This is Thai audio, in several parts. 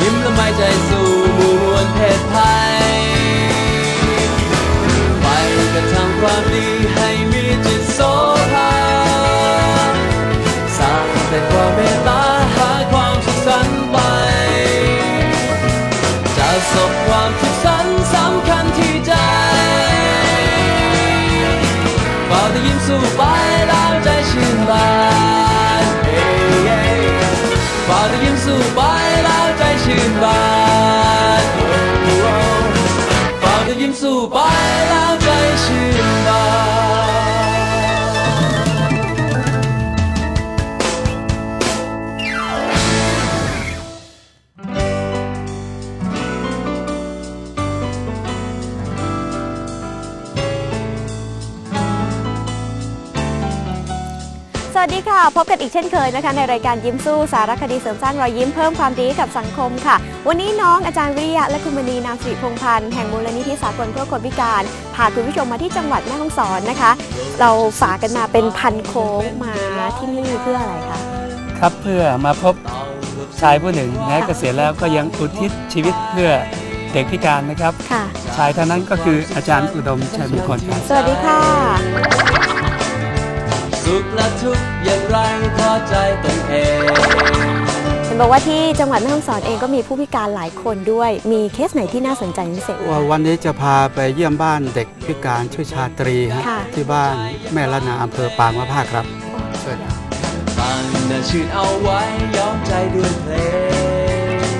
ยิ้มละไม่ใจสู่มู่มวลเพศภัยไปกระทำความดีให้มีจิตโสภาสร้างแต่ความเมตตาหาความสุขสันต์ไป จะสบความสุขสันต์สำคัญที่ใจเฝ้าแต่ยิ้มสู้ไป ไปแล้วใจชื่นบานสวัสดีค่ะ พบกันอีกเช่นเคยนะคะ ในรายการยิ้มสู้สารคดีเสริมสร้างรอยยิ้มเพิ่มความดีกับสังคมค่ะ วันนี้น้องอาจารย์วิริยะและคุณมณีนามสิริพงษ์พันธ์แห่งมูลนิธิสากลเพื่อคนพิการพาคุณผู้ชมมาที่จังหวัดแม่ฮ่องสอนนะคะ เราฝากกันมาเป็นพันโค้งมาที่นี่เพื่ออะไรคะครับเพื่อมาพบชายผู้หนึ่งแม้เกษียณแล้วก็ยังอุทิศชีวิตเพื่อเด็กพิการนะครับค่ะชายท่านนั้นก็คืออาจารย์อุดมชัยมงคลครับสวัสดีค่ะ สุขและทุกข์อย่างไรพอใจตนเองเห็น บอกว่าที่จังหวัดแม่ฮ่องสอนเองก็มีผู้พิการหลายคนด้วย มีเคสไหนที่น่าสนใจพิเศษไหมว่าคะวันนี้จะพาไปเยี่ยมบ้านเด็กพิการชื่อชาตรีฮะค่ะ ที่บ้านแม่ละนาอำเภอปางมะพร้าวครับเชิญครับ ฟังน่าชื่นเอาไว้ย้อมใจด้วยเพลง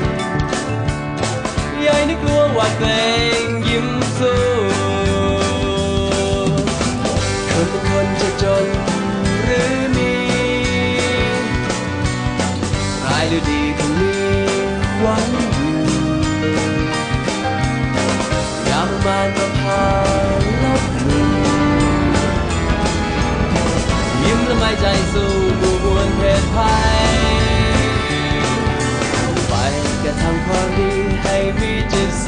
ยายนึกกลัวหว่าเกรงยิ้มสู้คนเป็นคนจะจน ยิ้มและไม่ใจสู้หมู่มวลเพศภัยไปกระทำความดีให้มีจิตโส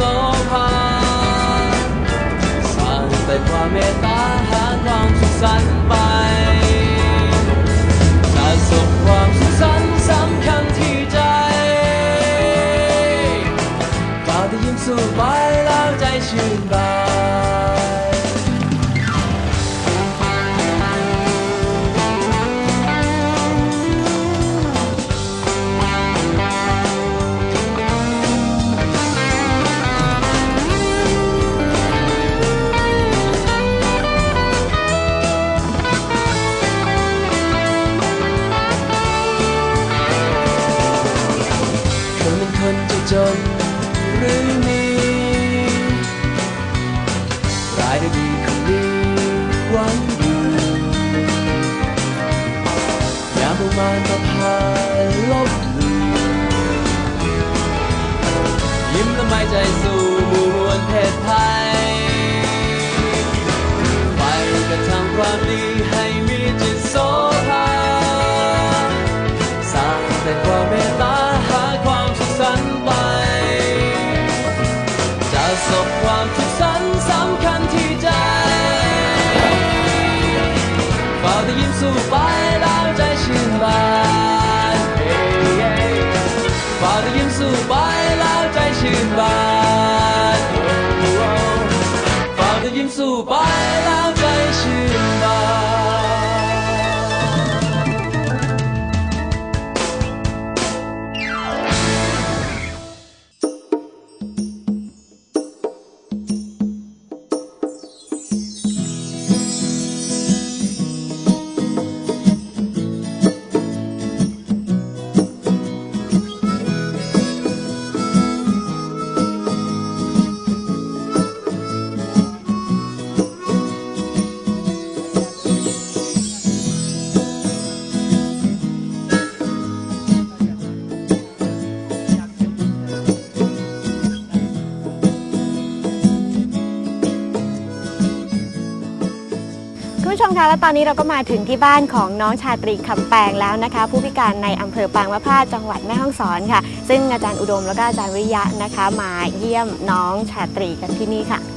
ภาสร้างแต่ความเมตตาหาความสุขสันต์ไปจะสุขความสุขสันต์สำคัญที่ใจก้าวแต่ยิ้มสู้ไปแล้วใจชื่นบาน ไม่ใจสู่มวลเพศภัย แและตอนนี้เราก็มาถึงที่บ้านของน้องชาตรีคำแปงแล้วนะคะ ผู้พิการในอำเภอปางมะพร้าวจังหวัดแม่ฮ่องสอนค่ะ ซึ่งอาจารย์อุดมแล้วก็อาจารย์วิริยะนะคะ มาเยี่ยมน้องชาตรีกันที่นี่ค่ะ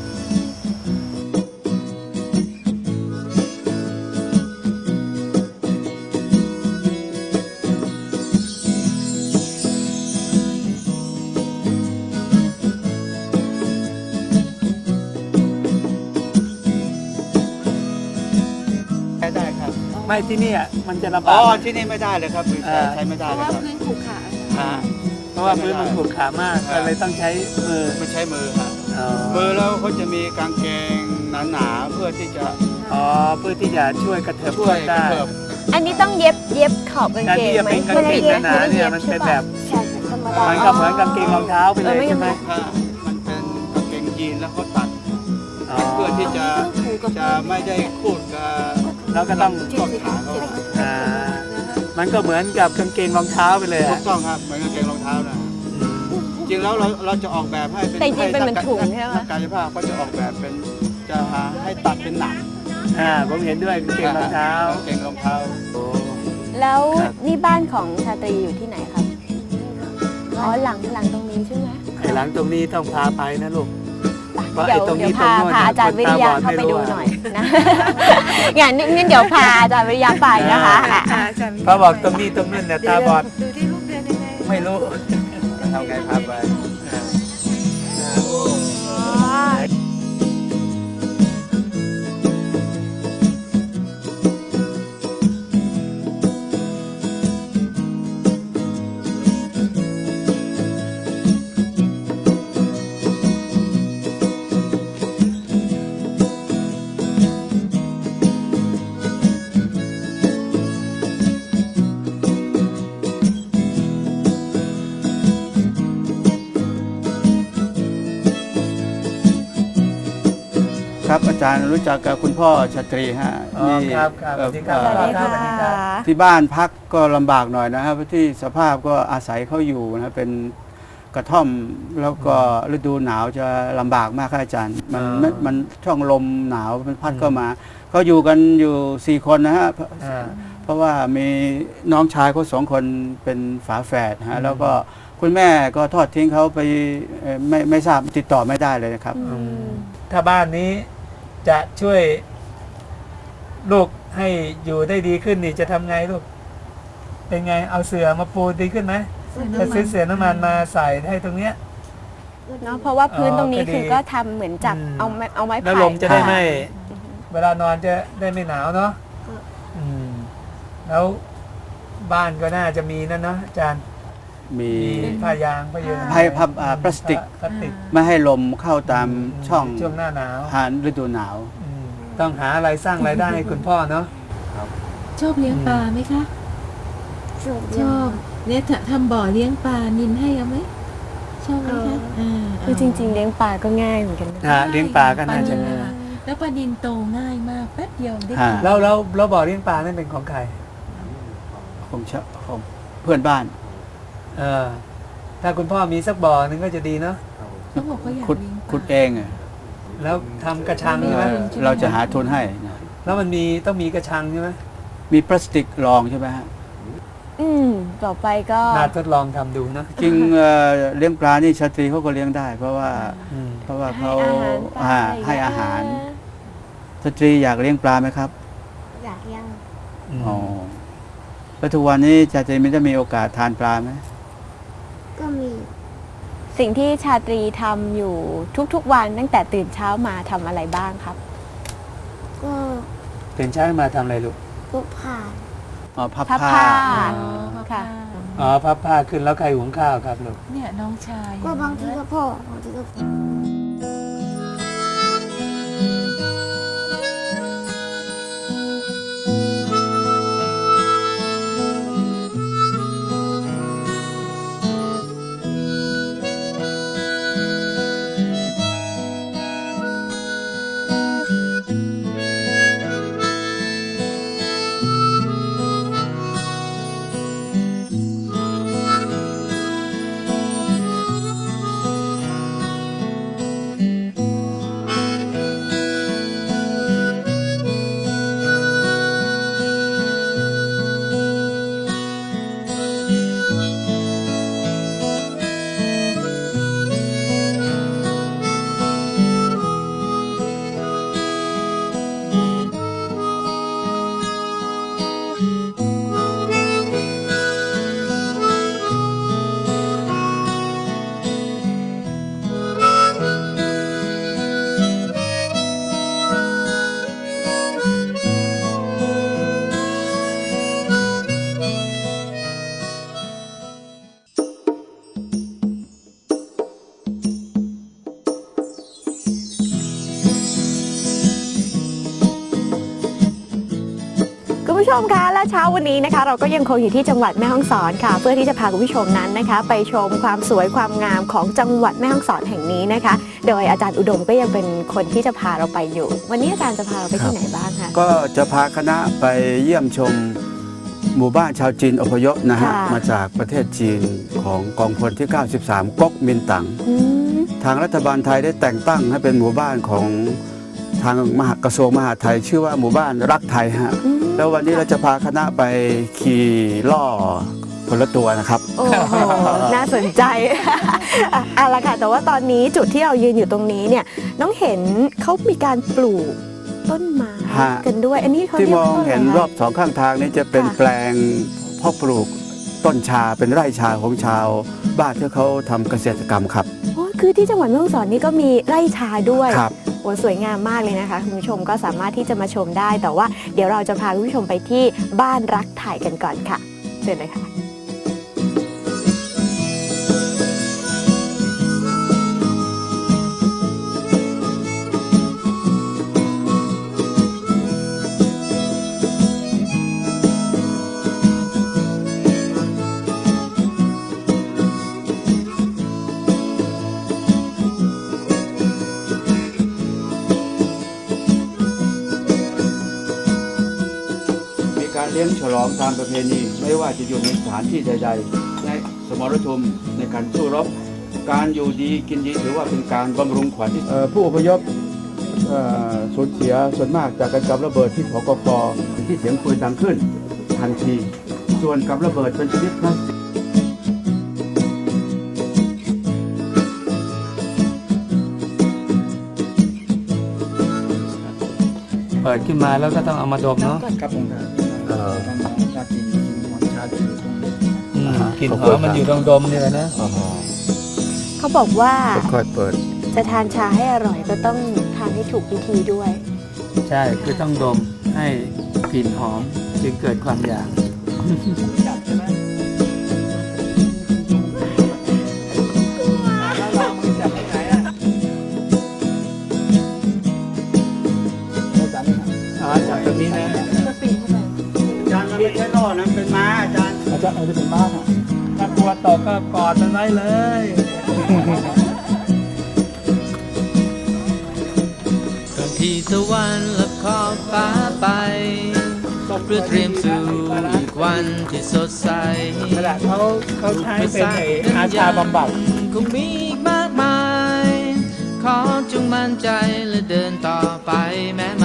ไม่ที่เนี่ยมันจะลำอ๋บาอกที่นี่ไม่ได้เลยครับอ่าใช้ไม่ได้เพราะเลยว่าครับพื้นขรุขระอ่าเพราะว่าพื้นมันขรุขระมากก็เลยต้องใช้มือไม่ใช้มือครับอ๋อมือแล้วเขาจะมีกางเกงหนาๆเพื่อที่จะอ๋อเพื่อที่จะช่วยกระเถิบช่วยกได้ระเถิบ อันนี้ต้องเย็บเย็บขอบกางเกงไหมการที่จะเป็นกางเกงหนาๆเนี่ยมันเป็นแบบ ใช่ธรรมดา มันก็เหมือนกางเกงรองเท้าไปเลยใช่ไหมถ้ามันเป็นกางเกงยีนแล้วเขาตัดอ๋อเพื่อที่จะถูกับจะไม่ได้คูดกับ แล้วก็ต้องข้อขาเขาอ่ามันก็เหมือนกับกางเกงรองเท้าไปเลยถูอะกต้องครับเหมือนกางเกงรองเท้านะจริงแล้วเราเราจะออกแบบให้เป็นแต่จริงๆเป็นเหมือนถุงใช่ไหม นักกายภาพก็จะออกแบบเป็นจะหาให้ตัดเป็นหนังอ่าผมเห็นด้วยกางเกงรองเท้ากางเกงรองเท้าแล้วครับ นี่บ้านของชาตรีอยู่ที่ไหนครับ อ๋อหลังหลังตรงนี้ใช่ไหมไอ้หลังตรงนี้ต้องพาไปนะลูก เพราะเดี๋ยวไอ้ตรงนี้เดี๋ยวพาตรงโน้นพาน่ะอาจารย์คนวิตาริยาบอดเข้าไปไม่รู้ดูอะหน่อยนะอย่างนี้งั้นเดี๋ยวพาอาจารย์วิริยาไปนะคะอะค่ะอาจารย์เขาบอกตรงนี้ตรงนั้นเนี่ยตาบอดดูที่รูปเดือนยังไง ไม่รู้ทำไงพาไปาจารย์รู้จักกับคุณพ่อชาตรีฮะอ๋อครับครับสวัสดีครับสวัสดีครัค่ะบสวัสดีครับที่บ้านพักก็ลำบากหน่อยนะครับที่สภาพก็อาศัยเขาอยู่นะเป็นกระท่อมแล้วก็ฤดูหนาวจะลำบากมากครับอาจารย์ มันอ่ามันมันช่องลมหนาวมันพัดอืมเข้ามาเขาอยู่กันอยู่สี่คนนะฮะ อ่า เพราะว่ามีน้องชายเขาสองคนเป็นฝาแฝดอืฮะมแล้วก็คุณแม่ก็ทอดทิ้งเขาไปเอ่อไม่ไม่ทราบติดต่อไม่ได้เลยนะครับ อืม ถ้าบ้านนี้ จะช่วยลูกให้อยู่ได้ดีขึ้นนี่จะทำไงลูก เป็นไงเอาเสือมาปูดีขึ้นไหมจะซื้อเสือน้ำมันมาใส่ให้ตรงเนี้ยเนาะเพราะว่าพื้นตรงนี้อ๋อก็ดีคือก็ทำเหมือนจากอืมเอาไม้เอาไม้แล้วไผ่ลมจะได้ไม่เวลานอนจะได้ไม่หนาวเนาะอืมแล้วบ้านก็น่าจะมีนั่นเนาะอาจารย์ มีมีผ้ายางผ้าเยืนผ้าผ้าอ่าพลาสติก พลาสติกไม่ให้ลมเข้าตามช่องช่วงหน้าหนาวหานฤดูหนาว อืมต้องหาอะไรสร้างรายได้ให้คุณพ่อเนาะ ชอบเลี้ยงปลาไหมคะ ชอบเนี่ยถ้าทำบ่อเลี้ยงปลานินให้เอาไหมชอบไหมคะอ่าคือจริง ๆ เลี้ยงปลาก็ง่ายเหมือนกันนะ อ่าเลี้ยงปลาก็น่าจะปลง่าย แล้วปลานินโตง่ายมากแป๊บเดียวได้ฮะกินแล้วแล้วแล้วบ่อเลี้ยงปลานั่นเป็นของใคร ของชะของเพื่อนบ้าน เออ ถ้าคุณพ่อมีสักบ่อหนึ่งก็จะดีเนาะเขาบอกว่าอยากขุดเลี้ยงปลาขุดเองอะแล้วทำกระชังใช่ไหมเออเราจะหาทุนให้นะแล้วมันมีต้องมีกระชังใช่ไหมมีพลาสติกรองใช่ไหมฮะอืมต่อไปก็น่าทดลองทำดูนะจริงเอ่อเลี้ยงปลานี่ชาตรีเขาก็เลี้ยงได้ เพราะว่า อืมเพราะว่าให้เขาอาหารปลาอ่าให้อาหารชาตรีอยากเลี้ยงปลาไหมครับอยากยัง อืมอ๋อแล้วทุกวันนี้ชาตรีไม่ได้มีโอกาสทานปลาไหมก็มี สิ่งที่ชาตรีทำอยู่ทุกๆวันตั้งแต่ตื่นเช้ามาทำอะไรบ้างครับ ก็ตื่นเช้ามาทำอะไรลูกก็ผ่านอ๋อพับพับผ้าผ้าอ๋อพ่อค่ะป้าอ๋อพับผ้าขึ้นแล้วใครหุงข้าวครับลูกเนี่ยน้องชายก็บางทีก็พ่อบางทีก็ วันนี้นะคะเราก็ยังคงอยู่ที่จังหวัดแม่ฮ่องสอนค่ะ เพื่อที่จะพาคุณผู้ชมนั้นนะคะ ไปชมความสวยความงามของจังหวัดแม่ฮ่องสอนแห่งนี้นะคะ โดยอาจารย์อุดมก็ยังเป็นคนที่จะพาเราไปอยู่ วันนี้อาจารย์จะพาเราไปที่ไหนบ้างคะก็จะพาคณะไปเยี่ยมชมหมู่บ้านชาวจีนอพยพนะฮะค่ะมาจากประเทศจีนของกองพลที่ 93ก๊กมินตั๋งอืมทางรัฐบาลไทยได้แต่งตั้งให้เป็นหมู่บ้านของ ทางมหากระทรวงมหาดไทย ชื่อว่าหมู่บ้านรักไทยฮะอืมแล้ววันนี้เราจะพาคณะไปขี่ล่อคนละตัวนะครับ โอ้โห น่าสนใจ อะเอาละค่ะ แต่ว่าตอนนี้จุดที่เรายืนอยู่ตรงนี้เนี่ย น้องเห็นเขามีการปลูกต้นไม้ฮะ กันด้วย อันนี้เขาที่เรียมกองว่าะไเห็นรอบสองข้างทางนี้จะเป็นค่ะแปลงเพ่อปลูกต้นชาเป็นไร่ชาของชาว บ้านที่เขาทำเกษตรกรรมครับ โอ้คือที่จังหวัดแม่ฮ่องสอนนี่ก็มีไร่ชาด้วย ครับ โอ้สวยงามมากเลยนะคะคุณผู้ชมก็สามารถที่จะมาชมได้ แต่ว่าเดี๋ยวเราจะพาคุณผู้ชมไปที่บ้านรักถ่ายกันก่อนค่ะเชิญเลยค่ะ ว่าจะอยู่ในสถานที่ใด ๆ ในสมรภูมิในการสู้รบ การอยู่ดีกินดีถือว่าเป็นการบำรุงขวัญที่เอ่อผู้อพยพเอ่อสูญเสียส่วนมากจากการกับระเบิดที่ผกกที่เสียงปืนดังขึ้น ทันที ส่วนกับระเบิดเป็นชนิดพลาสติกเปิดขึ้นมาแล้วก็ต้องเอามาดมเนาะครับผมครับ กลิ่นขอบหคุอณมมันครับอยู่ตรงดมนี่แหละนะเขาบอกว่าค่อยๆเปิด จะทานชาให้อร่อยก็ต้องทานให้ถูกวิธีด้วย ใช่คือต้องดมให้กลิ่นหอมจึงเกิดความอยากอ๋อจากตรงนี้นะอาจารย์มันไม่ใช่ล่อนะเป็นม้าอาจารย์อาจารย์อาจจะเป็นบ้านอะถ้ากลัว ตกก็กอดมันไว้เลย ก่อนที่ตะวันลับขอบฟ้าไปเพื่อเตรียมสู่อีกวันที่สดใสขณะเขาเขาใช้เป็นไอ้อาชาบำบัดคงมีอีกมากมาย ขอจงมั่นใจและเดินต่อไปแม้ไม่มีมื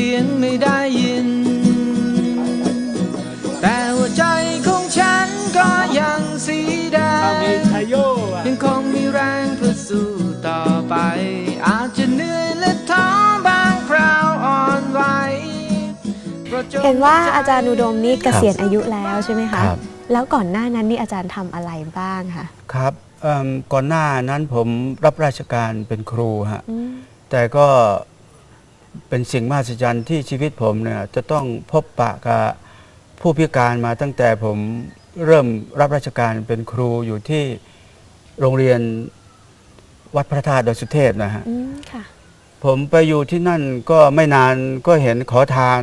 สียงไม่ได้ยิน แต่หัวใจของฉันก็ยังสีแดเอามีงชายโยอะยังคงมีแรงเพื่อสู้ต่อไป อาจจะเหนื่อยและท้อบางคราวอ่อนไหวโปรดจงเห็นว่าอาจารย์อุดมนี่เกษียณอายุแล้วใช่ไหมคะครับแล้วก่อนหน้านั้นนี่อาจารย์ทำอะไรบ้างคะครับเอิ่มก่อนหน้านั้นผมรับราชการเป็นครูฮะอืมแต่ก็ เป็นสิ่งมหัศจรรย์ที่ชีวิตผมเนี่ยจะต้องพบปะกับผู้พิการมาตั้งแต่ผมเริ่มรับราชการเป็นครูอยู่ที่โรงเรียนวัดพระธาตุดอยสุเทพนะฮะอืมค่ะ ผมไปอยู่ที่นั่นก็ไม่นานก็เห็นขอทาน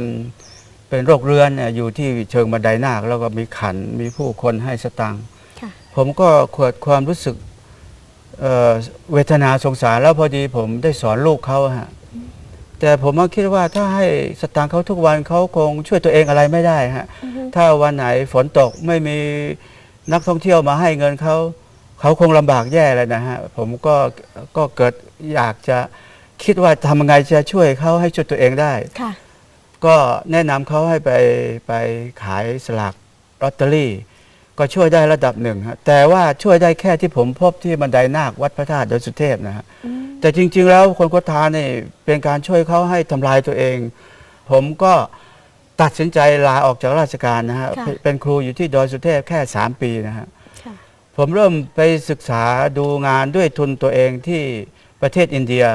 เป็นโรคเรื้อนเนี่ยอยู่ที่เชิงบันไดนาคแล้วก็มีขันมีผู้คนให้สตังค์ ค่ะ ผมก็เกิดความรู้สึกเอ่อเวทนาสงสารแล้วพอดีผมได้สอนลูกเขาฮะ แต่ผมมาคิดว่าถ้าให้สตางค์เขาทุกวันเขาคงช่วยตัวเองอะไรไม่ได้ฮะอือฮึถ้าวันไหนฝนตกไม่มีนักท่องเที่ยวมาให้เงินเขาเขาคงลำบากแย่เลยนะฮะผมก็ก็เกิดอยากจะคิดว่าทำยังไงจะช่วยเขาให้ช่วยตัวเองได้ ค่ะ ก็แนะนำเขาให้ไปไปขายสลากลอตเตอรี่ ก็ช่วยได้ระดับหนึ่งฮะแต่ว่าช่วยได้แค่ที่ผมพบที่บันไดนาควัดพระธาตุดอยสุเทพนะฮะ อืม แต่จริง ๆ แล้วคนโคทานนี่เป็นการช่วยเขาให้ทำลายตัวเอง ผมก็ตัดสินใจลาออกจากราชการนะฮะค่ะ เป็นเป็นครูอยู่ที่ดอยสุเทพแค่ 3 ปีนะฮะ ค่ะผมเริ่มไปศึกษาดูงานด้วยทุนตัวเองที่ประเทศอินเดีย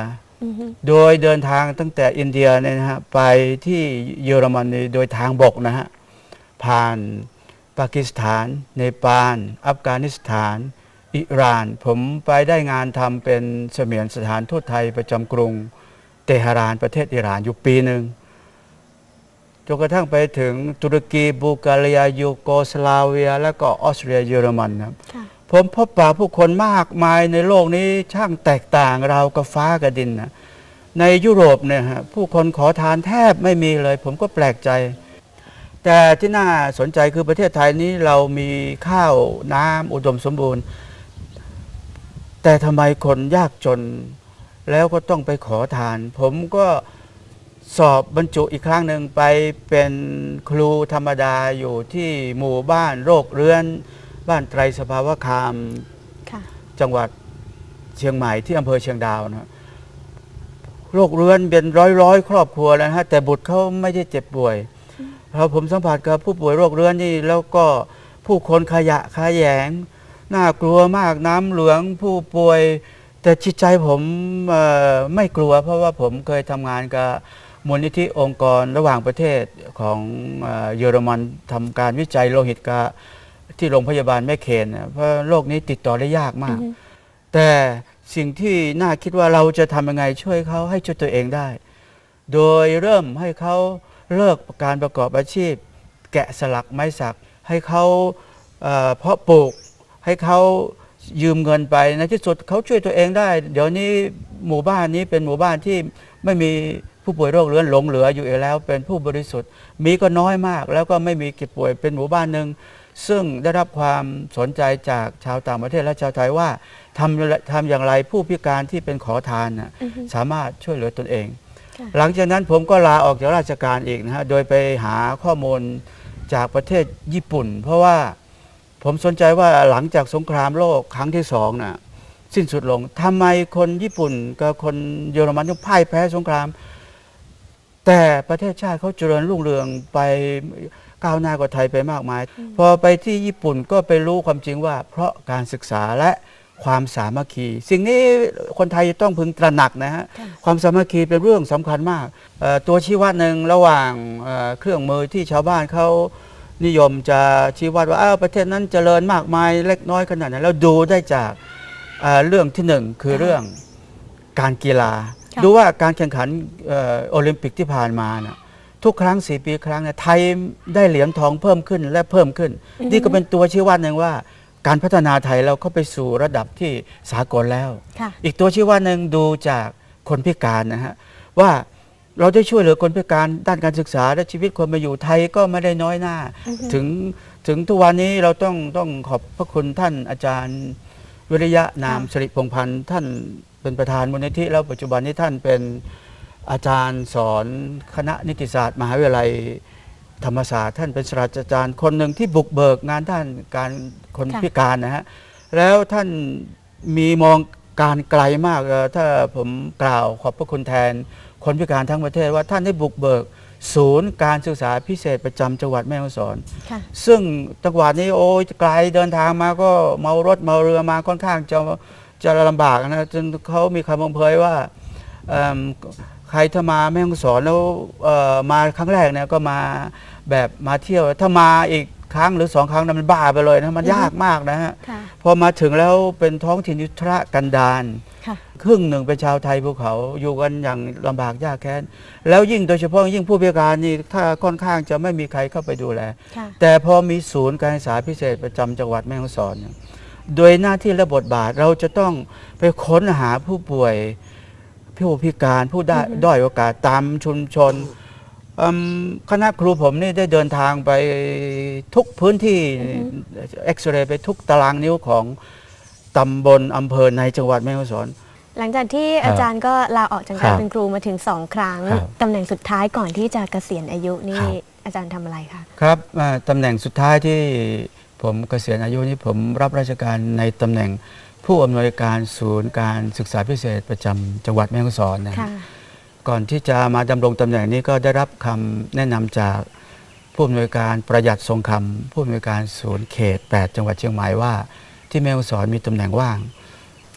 อือฮึโดยเดินทางตั้งแต่อินเดียเนี่ยนะฮะไปที่เยอรมนีโดยทางบกนะฮะผ่านปากีสถาน เนปาล อัฟกานิสถาน อิหร่าน ผมไปได้งานทำเป็นเสมียนสถานทูตไทยประจำกรุง เตหะรานประเทศอิหร่านอยู่ปีหนึ่งจนกระทั่งไปถึงตุรกีบูการียยูโกสลาเวีย และก็ออสเตรียเยอรมันครับค่ะผมพบปะผู้คนมากมายในโลกนี้ช่างแตกต่างราวกับฟ้ากับดินนะในยุโรปเนี่ยฮะผู้คนขอทานแทบไม่มีเลย ผมก็แปลกใจ แต่ที่น่าสนใจคือประเทศไทยนี้เรามีข้าวน้ำอุดมสมบูรณ์ แต่ทำไมคนยากจน แล้วก็ต้องไปขอทาน ผมก็สอบบรรจุอีกครั้งหนึ่งไปเป็นครูธรรมดาอยู่ที่หมู่บ้านโรคเรื้อน บ้านไตรสภาวคามค่ะจังหวัดเชียงใหม่ที่อำเภอเชียงดาวนะโรคเรื้อนเป็นร้อยร้อยๆครอบครัวแล้วนะฮะแต่บุตรเขาไม่ได้เจ็บป่วยพอผมสัมผัสกับผู้ป่วยโรคเรื้อนนี่แล้วก็ผู้คนขยะขยง น่ากลัวมากน้ำเหลืองผู้ป่วย แต่จิตใจผมไม่กลัว เพราะว่าผมเคยทำงานกับมูลนิธิองค์กรระหว่างประเทศของเยอรมันทำการวิจัยโลหิตกับที่โรงพยาบาลแม่เคนเพราะโรคนี้ติดต่อได้ยากมาก แต่สิ่งที่น่าคิดว่าเราจะทำยังไงช่วยเขาให้ช่วยตัวเองได้ โดยเริ่มให้เขาเลิกการประกอบอาชีพ แกะสลักไม้สัก ให้เขาเพาะปลูก ให้เขายืมเงินไปในที่สุดเขาช่วยตัวเองได้ เดี๋ยวนี้หมู่บ้านนี้เป็นหมู่บ้านที่ไม่มีผู้ป่วยโรคเรื้อนหลงเหลืออยู่อีกแล้ว เป็นผู้บริสุทธิ์ มีก็น้อยมาก แล้วก็ไม่มีเก็บป่วยเป็นหมู่บ้านหนึ่งซึ่งได้รับความสนใจจากชาวต่างประเทศและชาวไทยว่าทำทำอย่างไรผู้พิการที่เป็นขอทานน่ะอือฮึสามารถช่วยเหลือตนเองค่ะหลังจากนั้นผมก็ลาออกจากราชการอีกนะฮะโดยไปหาข้อมูลจากประเทศญี่ปุ่น เพราะว่า ผมสนใจว่าหลังจากสงครามโลกครั้งที่สองน่ะสิ้นสุดลงทำไมคนญี่ปุ่นกับคนเยอรมันต้องพ่ายแพ้สงคราม แต่ประเทศชาติเขาเจริญรุ่งเรืองไปก้าวหน้ากว่าไทยไปมากมาย พอไปที่ญี่ปุ่นก็ไปรู้ความจริงว่า เพราะการศึกษาและความสามัคคี สิ่งนี้คนไทยจะต้องพึงตระหนักนะฮะค่ะความสามัคคีเป็นเรื่องสำคัญมากเอ่อตัวชี้วัดหนึ่งระหว่างเอ่อเครื่องมือที่ชาวบ้านเขา นิยมจะชี้วัดว่าอ้าวประเทศนั้นเจริญมากมายเล็กน้อยขนาดไหนแล้วดูได้จากเอ่อเรื่องที่หนึ่งคือเรื่องการกีฬาค่ะดูว่าการแข่งขันเอ่อโอลิมปิกที่ผ่านมานะทุกครั้งสี่ปีครั้งเนี่ยไทยได้เหรียญทองเพิ่มขึ้นและเพิ่มขึ้น นี่ก็เป็นตัวชี้วัดหนึ่งว่า การพัฒนาไทยเราเข้าไปสู่ระดับที่สากลแล้วค่ะอีกตัวชี้ว่าหนึ่งดูจากคนพิการนะฮะว่า เราได้ช่วยเหลือคนพิการด้านการศึกษา และชีวิตคนมาอยู่ไทยก็ไม่ได้น้อยหน้าอือฮึถึงถึงทุกวันนี้เราต้องต้องขอบพระคุณท่านอาจารย์วิริยะนามสิริพงษ์พันธ์ท่านเป็นประธานมูลนิธิแล้วปัจจุบันนี้ท่านเป็นอาจารย์สอนคณะนิติศาสตร์ มหาวิทยาลัยธรรมศาสตร์ท่านเป็นศาสตราจารย์คนหนึ่งที่บุกเบิกงานด้านการคนค่ะพิการนะฮะแล้วท่านมีมองการไกลมากเอ่อถ้าผมกล่าวขอบพระคุณแทน คนพิการทั้งประเทศว่าท่านได้บุกเบิกศูนย์การศึกษาพิเศษประจำจังหวัดแม่ฮ่องสอนค่ะซึ่งจังหวัดนี้โอ้ยไกลเดินทางมาก็เมารถเมาเรือมาค่อนข้างจะจะลำบากนะจนเขามีคำบังเพยว่าเอิ่มใครถ้ามาแม่ฮ่องสอนแล้วเอ่อมาครั้งแรกเนี่ยก็มาแบบมาเที่ยวถ้ามาอีกครั้งหรือสองครั้งนะมันบ้าไปเลยนะมันอือฮึยากมากนะฮะค่ะพอมาถึงแล้วเป็นท้องถิ่นยุทธะกันดาร ค่ะครึ่งหนึ่งเป็นชาวไทยภูเขาอยู่กันอย่างลำบากยากแค้น แล้วยิ่งโดยเฉพาะยิ่งผู้พิการนี่ถ้าค่อนข้างจะไม่มีใครเข้าไปดูแลค่ะแต่พอมีศูนย์การศึกษาพิเศษประจำจังหวัดแม่ฮ่องสอนเนี่ยโดยหน้าที่และบทบาทเราจะต้องไปค้นหาผู้ป่วยผู้พิการผู้ได้อือฮึด้อยโอกาสตามชุมชนอืมคณะครูผมนี่ได้เดินทางไปทุกพื้นที่เอ็กซเรย์ไปทุกตารางนิ้วของ ตำบลอำเภอในจังหวัดแม่ฮ่องสอน หลังจากที่ครับอาจารย์ก็ลาออกจากครัการบเป็นครูมาถึงสองครั้งครับตำแหน่งสุดท้ายก่อนที่จะเกษียณอายุนี่ครับ อาจารย์ทำอะไรคะครับอ่าตำแหน่งสุดท้ายที่ผมเกษียณอายุนี้ผมรับราชการในตำแหน่งผู้อำนวยการศูนย์การศึกษาพิเศษประจำจังหวัดแม่ฮ่องสอนนะค่ะ ก่อนที่จะมาดำรงตำแหน่งนี้ก็ได้รับคำแนะนำจากผู้อำนวยการประหยัดทรงคำผู้อำนวยการศูนย์เขต 8 จังหวัดเชียงใหม่ว่า ที่แม่ฮ่องสอนมีตำแหน่งว่าง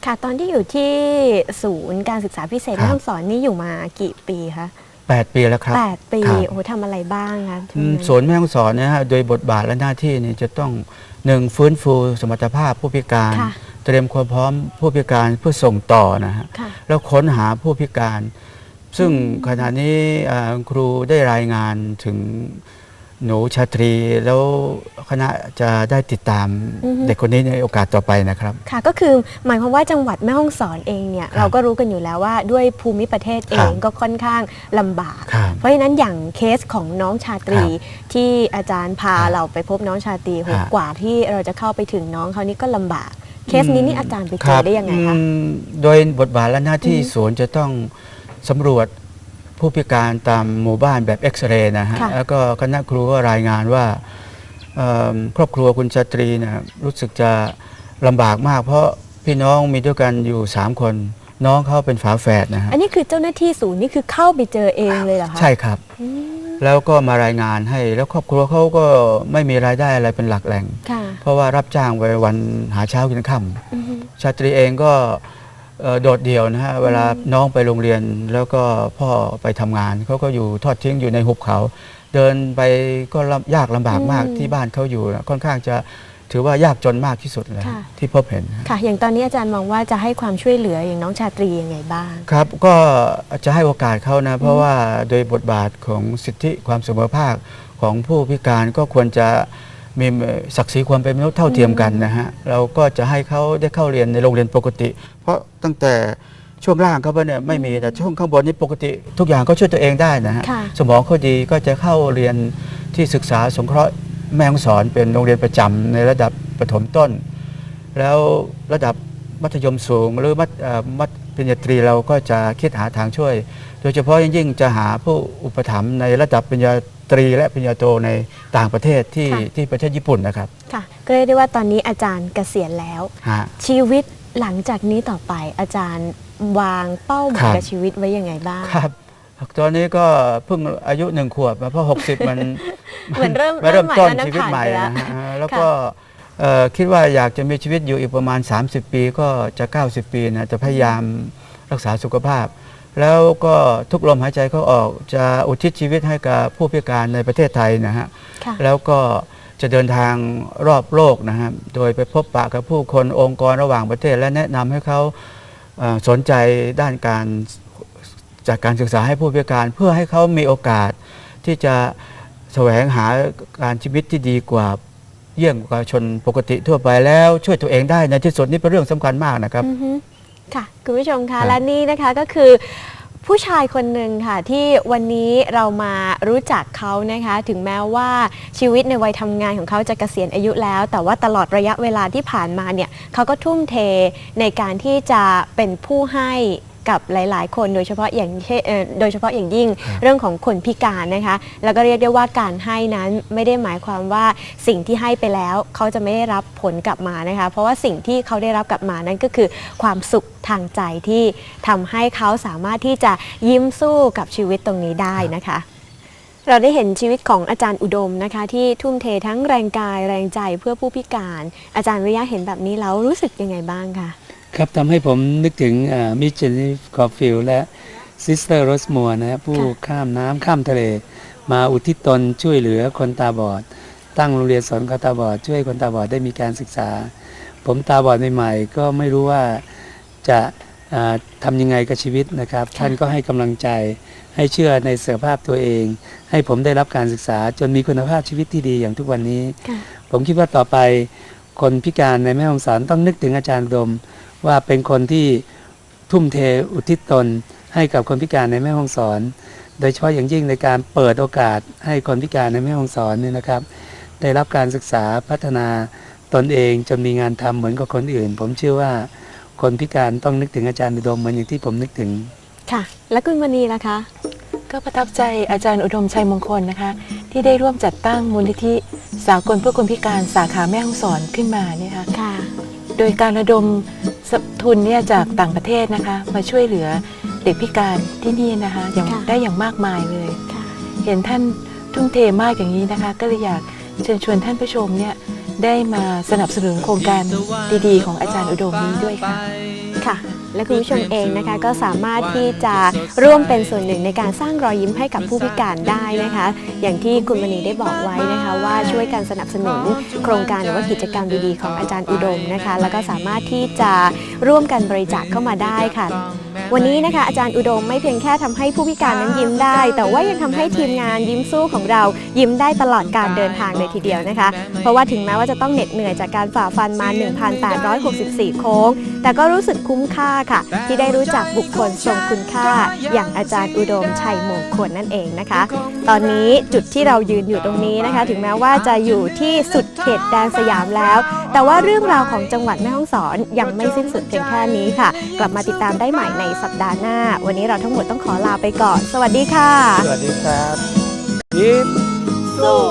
ค่ะ ตอนที่อยู่ที่ศูนย์การศึกษาพิเศษครับ แม่ฮ่องสอนนี่อยู่มากี่ปีคะอ8ปีแล้วครับ แปดปีครับ โอ้โหทำอะไรบ้างคะอืมศูนย์แม่ฮ่องสอนเนะฮะโดยบทบาทและหน้าที่เนี่ยจะต้องหนึ่งฟื้นฟูสมรรถภาพผู้พิการ ค่ะ เตรียมความพร้อมผู้พิการเพื่อส่งต่อนะฮะ ค่ะ แล้วค้นหาผู้พิการ ซึ่งขณะนี้อ่าครูได้รายงานถึง หนูชาตรีแล้วคณะจะได้ติดตามอือฮึ เด็กคนนี้ในโอกาสต่อไปนะครับ ค่ะก็คือหมายความว่าจังหวัดแม่ฮ่องสอนเองเนี่ยครับเราก็รู้กันอยู่แล้วว่าด้วยภูมิประเทศเอครังบก็ค่อนข้างลำบาก ครับเพราะฉะนั้นอย่างเคสของน้องชาตรีครับที่อาจารย์พาครับเราไปพบน้องชาตรีโหครับ กว่าที่เราจะเข้าไปถึงน้องเขานี่ก็ลำบาก เคสนี้นี่อาจารย์ไปเจคอรับได้ยังไงคะ อืมโดยบทบาทและหน้าที่อือฮึศูนย์จะต้องสำรวจ ผู้พิการตามหมู่บ้านแบบเอ็กซเรย์นะฮะค่ะ แล้วก็คณะครูก็รายงานว่าเอิ่มครอบครัวคุณชาตรีนะรู้สึกจะลำบากมาก เพราะพี่น้องมีด้วยกันอยู่ 3 คน น้องเขาเป็นฝาแฝดนะฮะอันนี้คือเจ้าหน้าที่ศูนย์นี่คือเข้าไปเจอเองเลยเหรอคะใช่ครับ อืมแล้วก็มารายงานให้แล้วครอบครัวเขาก็ไม่มีรายได้อะไรเป็นหลักแหล่ง ค่ะเพราะว่ารับจ้างไปวันหาเช้ากินค่ำ อือฮึชาตรีเองก็เอ่อ โดดเดี่ยวนะฮะเวลาน้องไปโรงเรียนแล้วก็พ่อไปทำงานเขาก็อยู่ทอดทิ้งอยู่ในหุบเขา เดินไปก็ลำยากลำบากมากอืมที่บ้านเขาอยู่นะค่อนข้างจะถือว่ายากจนมากที่สุดเลยค่ะ ที่พบเห็นค่ะ อย่างตอนนี้อาจารย์มองว่าจะให้ความช่วยเหลืออย่างน้องชาตรียังไงบ้าง ครับก็จะให้โอกาสเขานะเพราะว่าโดยบทบาทของสิทธิความเสมอภาคของผู้พิการก็ควรจะ มีศักดิ์ศรีความเป็นมนุษย์เท่าเทียมกันนะฮะเราก็จะให้เขาได้เข้าเรียนในโรงเรียนปกติ เพราะตั้งแต่ช่วงล่างเขาเนี่ยไม่มีแต่ช่วงข้างบนนี่ปกติ ทุกอย่างก็ช่วยตัวเองได้นะฮะค่ะสมองเขาดีก็จะเข้าเรียนที่ศึกษาสงเคราะห์แม่ฮ่องสอนเป็นโรงเรียนประจำในระดับประถมต้น แล้วระดับมัธยมสูงหรือมัธเอ่อมัธปริญญาตรีเราก็จะคิดหาทางช่วย โดยเฉพาะยิ่งๆจะหาผู้อุปถัมภ์ในระดับปริญญา ตรีและปริญญาโทในต่างประเทศที่ค่ะ ที่ประเทศญี่ปุ่นนะครับค่ะก็เรียกได้ว่าตอนนี้อาจารย์เกษียณแล้ว ฮะ ชีวิตหลังจากนี้ต่อไปอาจารย์วางเป้าหมาครัยบ กับชีวิตไว้ยังไงบ้าง ครับตอนนี้ก็เพิ่งอายุหนึ่งขวบนะเพราะ 60 มันเหมือนเริ่มนเริ่มเริ่มใหม่ต้นแล้วนะชีวิตผ่านใหม่ไปแล้วนะฮะแล้วก็เอ่อคิดว่าอยากจะมีชีวิตอยู่อีกประมาณ 30 ปีก็จะ 90 ปีนะจะพยายามรักษาสุขภาพ แล้วก็ทุกลมหายใจเขาออกจะอุทิศชีวิตให้กับผู้พิการในประเทศไทยนะฮะค่ะ แล้วก็จะเดินทางรอบโลกนะฮะโดยไปพบปะกับผู้คนองค์กรระหว่างประเทศ และแนะนำให้เขาเอ่อสนใจด้านการจากการศึกษาให้ผู้พิการ เพื่อให้เขามีโอกาสที่จะแสวงหาการชีวิตที่ดีกว่าเยี่ยงกว่าชนปกติทั่วไปแล้วช่วยตัวเองได้ในที่สุดนี่เป็นเรื่องสำคัญมากนะครับ อือฮึ ค่ะ คุณผู้ชมครัคะบและนี่นะคะก็คือผู้ชายคนหนึ่งค่ะที่วันนี้เรามารู้จักเขานะคะ ถึงแม้ว่าชีวิตในวัยทำงานของเขาจะเกษียณอายุแล้ว แต่ว่าตลอดระยะเวลาที่ผ่านมาเนี่ยเขาก็ทุ่มเทในการที่จะเป็นผู้ให้ กับหลาย ๆ คนโดยเฉพาะอย่างเช่นเอ่อโดยเฉพาะอย่างยิ่งครับเรื่องของคนพิการนะคะ แล้วก็เรียกได้ว่าการให้นั้นไม่ได้หมายความว่าสิ่งที่ให้ไปแล้วเขาจะไม่ได้รับผลกลับมานะคะ เพราะว่าสิ่งที่เขาได้รับกลับมานั้นก็คือความสุขทางใจที่ทำให้เขาสามารถที่จะยิ้มสู้กับชีวิตตรงนี้ได้นะคะ เราได้เห็นชีวิตของอาจารย์อุดมนะคะ ที่ทุ่มเททั้งแรงกายแรงใจเพื่อผู้พิการ อาจารย์วิริยะเห็นแบบนี้แล้วรู้สึกยังไงบ้างคะ ครับทำให้ผมนึกถึงมิชเจนนี่คอฟิลและซิสเตอร์โรสมัวนะฮะผู้ค่ะข้ามน้ำข้ามทะเล มาอุทิศตนช่วยเหลือคนตาบอด ตั้งโรงเรียนสอนคนตาบอด ช่วยคนตาบอดได้มีการศึกษา ผมตาบอดใหม่ๆ ก็ไม่รู้ว่าจะอ่าทำยังไงกับชีวิตนะครับ ท่านก็ให้กำลังใจให้เชื่อในเสรีภาพตัวเอง ให้ผมได้รับการศึกษา จนมีคุณภาพชีวิตที่ดีอย่างทุกวันนี้ค่ะผมคิดว่าต่อไปคนพิการในแม่ฮ่องสอนต้องนึกถึงอาจารย์อุดม ว่าเป็นคนที่ทุ่มเทอุทิศตนให้กับคนพิการในแม่ฮ่องสอน โดยเฉพาะอย่างยิ่งในการเปิดโอกาสให้คนพิการในแม่ฮ่องสอนเนี่ยนะครับ ได้รับการศึกษาพัฒนาตนเองจนมีงานทำเหมือนกับคนอื่น ผมเชื่อว่าคนพิการต้องนึกถึงอาจารย์อุดมเหมือนอย่างที่ผมนึกถึง ค่ะ และคุณมณีล่ะคะ ก็ประทับใจอาจารย์อุดมชัยมงคลนะคะ ที่ได้ร่วมจัดตั้งมูลนิธิสากลเพื่อคนพิการสาขาแม่ฮ่องสอนขึ้นมาเนี่ยค่ะค่ะโดยการระดม ทุนเนี่ยจากต่างประเทศนะคะ มาช่วยเหลือเด็กพิการที่นี่นะคะอย่างค่ะ ได้อย่างมากมายเลย ค่ะ เห็นท่านทุ่มเทมากอย่างนี้นะคะ ก็เลยอยากเชิญชวนท่านผู้ชมเนี่ยได้มาสนับสนุนโครงการดีๆ ของอาจารย์อุดมนี้ด้วยค่ะ ไป ค่ะ และคุณผู้ชมเองนะคะก็สามารถที่จะร่วมเป็นส่วนหนึ่งในการสร้างรอยยิ้มให้กับผู้พิการได้นะคะ อย่างที่คุณมณีได้บอกไว้นะคะว่าช่วยกันสนับสนุนโครงการหรือว่ากิจกรรมดีๆของอาจารย์อุดมนะคะ แล้วก็สามารถที่จะร่วมกันบริจาคเข้ามาได้ค่ะ วันนี้นะคะอาจารย์อุดมไม่เพียงแค่ทำให้ผู้พิการนั้นยิ้มได้ แต่ว่ายังทำให้ทีมงานยิ้มสู้ของเรายิ้มได้ตลอดการเดินทางเลยทีเดียวนะคะ เพราะว่าถึงแม้ว่าจะต้องเหน็ดเหนื่อยจากการฝ่าฟันมา 1,864 โค้ง แต่ก็รู้สึกคุ้มค่าค่ะ ที่ได้รู้จักบุคคลทรงคุณค่า อย่างอาจารย์อุดมชัยมงคลนั่นเองนะคะ ตอนนี้จุดที่เรายืนอยู่ตรงนี้นะคะ ถึงแม้ว่าจะอยู่ที่สุดเขตแดนสยามแล้ว แต่ว่าเรื่องราวของจังหวัดแม่ฮ่องสอนยังไม่สิ้นสุดเพียงแค่นี้ค่ะ กลับมาติดตามได้ใหม่ในสัปดาห์หน้า วันนี้เราทั้งหมดต้องขอลาไปก่อน สวัสดีค่ะ สวัสดีครับยิ้มสู้